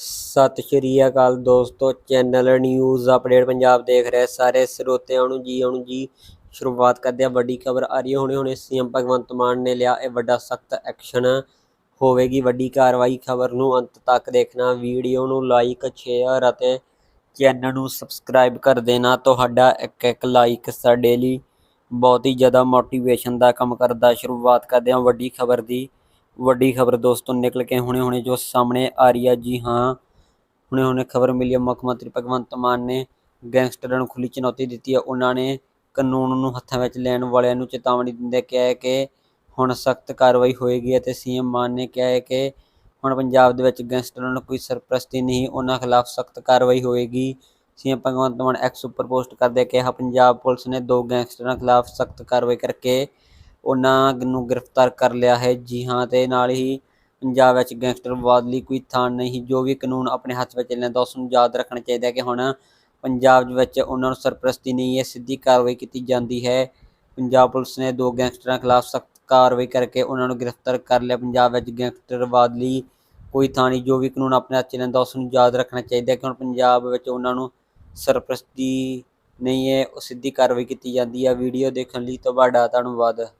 ਸਤਿ ਸ਼੍ਰੀ ਅਕਾਲ ਦੋਸਤੋ, channel news update Punjab ਦੇਖ ਰਹੇ ਸਾਰੇ ਸਰੋਤਿਆਂ ਨੂੰ ਜੀ ਆਉਣ ਜੀ ਸ਼ੁਰੂਆਤ ਕਰਦੇ ਆ ਵੱਡੀ ਖਬਰ ਆ ਰਹੀ ਹੈ। ਹੁਣੇ ਹੁਣੇ ਸੀਐਮ ਭਗਵੰਤ ਮਾਨ ਨੇ ਲਿਆ ਇਹ ਵੱਡਾ ਸਖਤ ਐਕਸ਼ਨ। ਹੋਵੇਗੀ ਵੱਡੀ ਕਾਰਵਾਈ ਖਬਰ ਨੂੰ ਅੰਤ ਤੱਕ ਦੇਖਣਾ। ਵੀਡੀਓ ਨੂੰ ਲਾਈਕ ਸ਼ੇਅਰ ਅਤੇ ਚੈਨਲ ਨੂੰ ਸਬਸਕ੍ਰਾਈਬ ਕਰ ਦੇਣਾ। ਤੁਹਾਡਾ ਇੱਕ ਇੱਕ ਲਾਈਕ ਸਾਡੇ ਲਈ ਬਹੁਤ ਹੀ ਜ਼ਿਆਦਾ ਮੋਟੀਵੇਸ਼ਨ ਦਾ ਕੰਮ ਕਰਦਾ। ਸ਼ੁਰੂਆਤ ਕਰਦੇ ਹਾਂ ਵੱਡੀ ਖਬਰ ਦੀ। ਵੱਡੀ ਖਬਰ ਦੋਸਤੋ ਨਿਕਲ ਕੇ ਹੁਣੇ ਹੁਣੇ ਜੋ ਸਾਹਮਣੇ ਆ ਰਹੀ ਹੈ ਜੀ ਹਾਂ, ਹੁਣੇ ਹੁਣੇ ਖਬਰ ਮਿਲੀ ਹੈ ਮੁੱਖ ਮੰਤਰੀ ਭਗਵੰਤ ਮਾਨ ਨੇ ਗੈਂਗਸਟਰਾਂ ਨੂੰ ਖੁੱਲੀ ਚੁਣੌਤੀ ਦਿੱਤੀ ਹੈ ਉਹਨਾਂ ਨੇ ਕਾਨੂੰਨ ਨੂੰ ਹੱਥਾਂ ਵਿੱਚ ਲੈਣ ਵਾਲਿਆਂ ਨੂੰ ਚੇਤਾਵਨੀ ਦਿੰਦੇ ਕਿਹਾ ਹੈ ਕਿ ਹੁਣ ਸਖਤ ਕਾਰਵਾਈ ਹੋਏਗੀ ਅਤੇ ਸੀਐਮ ਮਾਨ ਨੇ ਕਿਹਾ ਹੈ ਕਿ ਹੁਣ ਪੰਜਾਬ ਦੇ ਵਿੱਚ ਗੈਂਗਸਟਰਾਂ ਨੂੰ ਕੋਈ ਸਰਪ੍ਰਸਤੀ ਨਹੀਂ, ਉਹਨਾਂ ਖਿਲਾਫ ਸਖਤ ਕਾਰਵਾਈ ਹੋਏਗੀ। ਸੀਐਮ ਭਗਵੰਤ ਮਾਨ ਐਕਸ ਉੱਪਰ ਪੋਸਟ ਕਰਦੇ ਕਿਹਾ, ਪੰਜਾਬ ਪੁਲਿਸ ਨੇ ਦੋ ਗੈਂਗਸਟਰਾਂ ਖਿਲਾਫ ਸਖਤ ਕਾਰਵਾਈ ਕਰਕੇ ਉਹਨਾਂ ਨੂੰ ਗ੍ਰਿਫਤਾਰ ਕਰ ਲਿਆ ਹੈ। ਜੀ ਹਾਂ, ਤੇ ਨਾਲ ਹੀ ਪੰਜਾਬ ਵਿੱਚ ਗੈਂਗਸਟਰਵਾਦ ਲਈ ਕੋਈ ਥਾਂ ਨਹੀਂ, ਜੋ ਵੀ ਕਾਨੂੰਨ ਆਪਣੇ ਹੱਥ ਵਿੱਚ ਲੈਂਦਾ, ਉਸ ਨੂੰ ਯਾਦ ਰੱਖਣਾ ਚਾਹੀਦਾ ਹੈ ਕਿ ਹੁਣ ਪੰਜਾਬ ਵਿੱਚ ਉਹਨਾਂ ਨੂੰ ਸਰਪ੍ਰਸਤੀ ਨਹੀਂ ਹੈ, ਸਿੱਧੀ ਕਾਰਵਾਈ ਕੀਤੀ ਜਾਂਦੀ ਹੈ। ਪੰਜਾਬ ਪੁਲਿਸ ਨੇ ਦੋ ਗੈਂਗਸਟਰਾਂ ਖਿਲਾਫ ਸਖਤ ਕਾਰਵਾਈ ਕਰਕੇ ਉਹਨਾਂ ਨੂੰ ਗ੍ਰਿਫਤਾਰ ਕਰ ਲਿਆ। ਪੰਜਾਬ ਵਿੱਚ ਗੈਂਗਸਟਰਵਾਦ ਲਈ ਕੋਈ ਥਾਂ ਨਹੀਂ, ਜੋ ਵੀ ਕਾਨੂੰਨ ਆਪਣੇ ਹੱਥ 'ਚ ਲੈਂਦਾ, ਉਸ ਨੂੰ ਯਾਦ ਰੱਖਣਾ ਚਾਹੀਦਾ ਹੈ ਕਿ ਹੁਣ ਪੰਜਾਬ ਵਿੱਚ ਉਹਨਾਂ ਨੂੰ ਸਰਪ੍ਰਸਤੀ ਨਹੀਂ ਹੈ, ਉਹ ਸਿੱਧੀ ਕਾਰਵਾਈ ਕੀਤੀ ਜਾਂਦੀ ਹੈ। ਵੀਡੀਓ ਦੇਖਣ ਲਈ ਤੁਹਾਡਾ ਧੰਨਵਾਦ।